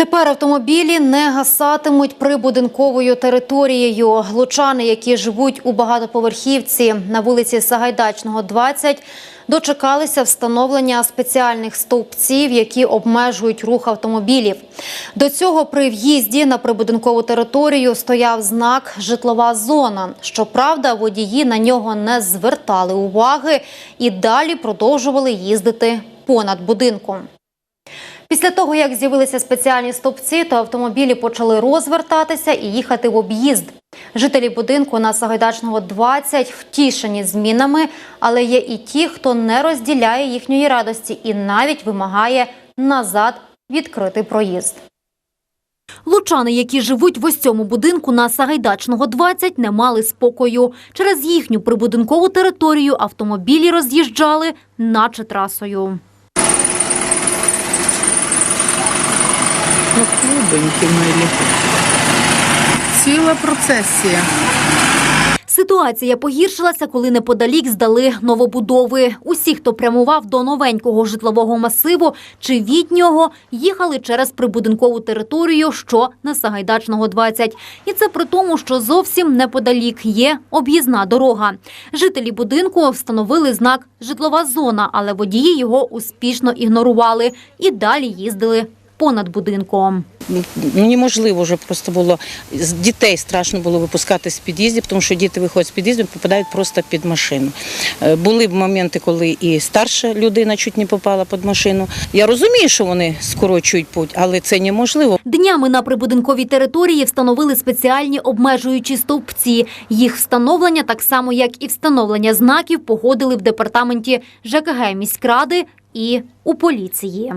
Тепер автомобілі не гасатимуть прибудинковою територією. Лучани, які живуть у багатоповерхівці на вулиці Сагайдачного, 20, дочекалися встановлення спеціальних стовпців, які обмежують рух автомобілів. До цього при в'їзді на прибудинкову територію стояв знак «Житлова зона». Щоправда, водії на нього не звертали уваги і далі продовжували їздити понад будинком. Після того, як з'явилися спеціальні стовпці, то автомобілі почали розвертатися і їхати в об'їзд. Жителі будинку на Сагайдачного 20 втішені змінами, але є і ті, хто не розділяє їхньої радості і навіть вимагає назад відкрити проїзд. Лучани, які живуть в ось цьому будинку на Сагайдачного 20, не мали спокою. Через їхню прибудинкову територію автомобілі роз'їжджали, наче трасою. Ну, милі. Ціла процесія. Ситуація погіршилася, коли неподалік здали новобудови. Усі, хто прямував до новенького житлового масиву чи віднього, їхали через прибудинкову територію, що на Сагайдачного 20. І це при тому, що зовсім неподалік є об'їзна дорога. Жителі будинку встановили знак «Житлова зона», але водії його успішно ігнорували і далі їздили понад будинком. Неможливо вже просто було з дітей страшно було випускати з під'їздів, тому що діти виходять з під'їздів, попадають просто під машину. Е, Були б моменти, коли і старша людина чуть не попала під машину. Я розумію, що вони скорочують путь, але це неможливо. Днями на прибудинковій території встановили спеціальні обмежуючі стовпці. Їх встановлення, так само як і встановлення знаків, погодили в департаменті ЖКГ міськради і у поліції.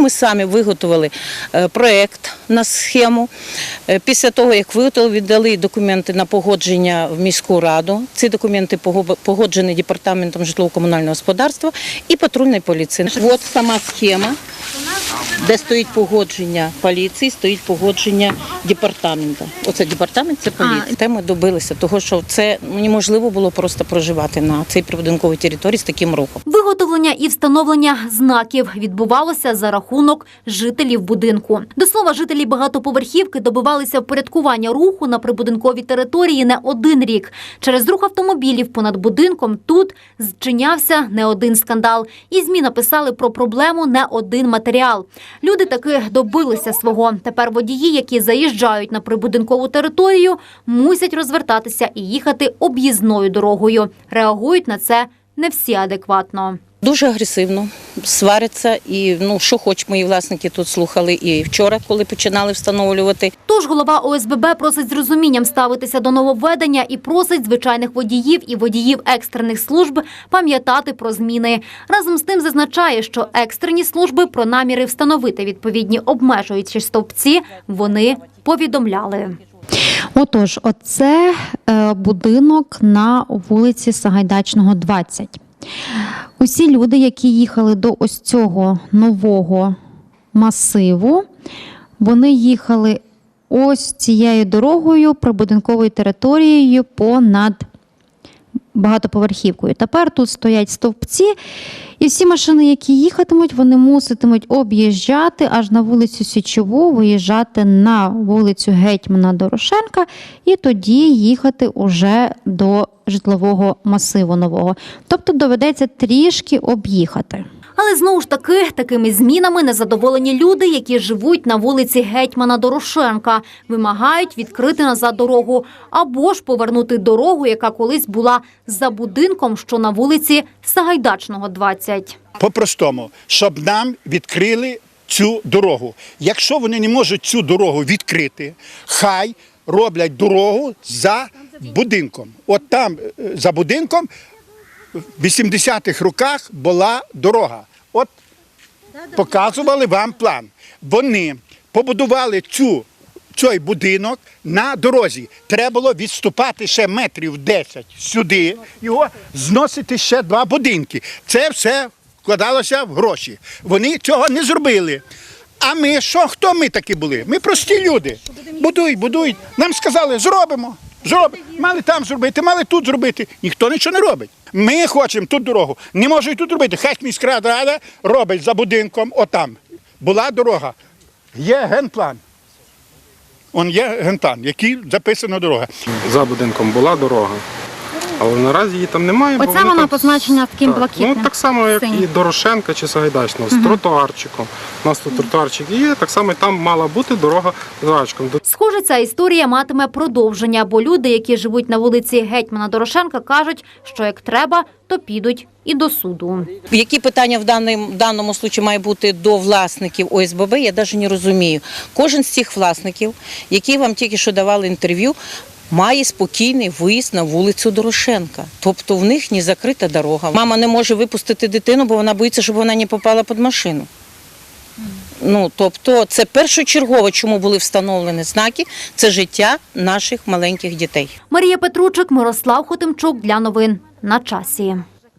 Ми самі виготовили е, проект на схему. Е, Після того, як виготовили, віддали документи на погодження в міську раду. Ці документи погоджені департаментом житлово-комунального господарства і патрульної поліції. От сама схема, де стоїть погодження поліції, стоїть погодження департаменту. Оце департамент, це поліція. Те ми добилися того, що це неможливо було просто проживати на цій прибудинковій території з таким рухом. Виготовлення і встановлення знаків відбувалося за рахунок жителів будинку. До слова, жителі багатоповерхівки добивалися впорядкування руху на прибудинковій території не один рік. Через рух автомобілів понад будинком тут зчинявся не один скандал. І ЗМІ написали про проблему не один матеріал. Люди таки добилися свого. Тепер водії, які заїжджають на прибудинкову територію, мусять розвертатися і їхати об'їзною дорогою. Реагують на це не всі адекватно. Дуже агресивно сваряться, і ну що хоч мої власники тут слухали і вчора, коли починали встановлювати. Тож голова ОСББ просить з розумінням ставитися до нововведення і просить звичайних водіїв і водіїв екстрених служб пам'ятати про зміни. Разом з тим зазначає, що екстрені служби про наміри встановити відповідні обмежуючі стовпці вони повідомляли. Отож, оце е, будинок на вулиці Сагайдачного, 20. Усі люди, які їхали до ось цього нового масиву, вони їхали ось цією дорогою, прибудинковою територією понад багатоповерхівкою. Тепер тут стоять стовпці, і всі машини, які їхатимуть, вони муситимуть об'їжджати аж на вулицю Січову, виїжджати на вулицю Гетьмана Дорошенка і тоді їхати уже до житлового масиву нового. Тобто доведеться трішки об'їхати. Але знову ж таки, такими змінами незадоволені люди, які живуть на вулиці Гетьмана Дорошенка, вимагають відкрити назад дорогу або ж повернути дорогу, яка колись була за будинком, що на вулиці Сагайдачного, 20. по-простому, щоб нам відкрили цю дорогу. Якщо вони не можуть цю дорогу відкрити, хай роблять дорогу за будинком. От там е, за будинком в 80-х роках була дорога. От показували вам план. Вони побудували цю. Цей будинок на дорозі. Треба було відступати ще метрів 10 сюди, його зносити ще два будинки. Це все вкладалося в гроші. Вони цього не зробили. А ми що? Хто ми такі були? Ми прості люди. Будують, будують. Нам сказали, зробимо. Зробимо. Мали там зробити, мали тут зробити. Ніхто нічого не робить. Ми хочемо тут дорогу. Не можуть тут робити. Хай міська рада робить за будинком, отам. Була дорога. є генплан. Он є генплан, який записана дорога. За будинком була дорога, але наразі її там немає. Оце вона там- позначена таким так, блакитним. Ну так само, як і Дорошенка чи Сагайдачного, з тротуарчиком. У нас тут тротуарчик є, так само і там мала бути дорога з тротуарчиком. Схоже, ця історія матиме продовження, бо люди, які живуть на вулиці Гетьмана Дорошенка, кажуть, що як треба, то підуть і до суду. Які питання в даному, в даному случаї має бути до власників ОСББ, я навіть не розумію. Кожен з цих власників, які вам тільки що давали інтерв'ю, має спокійний виїзд на вулицю Дорошенка. Тобто в них не закрита дорога. Мама не може випустити дитину, бо вона боїться, щоб вона не попала під машину. Ну, тобто, це першочергово, чому були встановлені знаки, це життя наших маленьких дітей. Марія Петручик, Мирослав Хотимчук для новин на часі.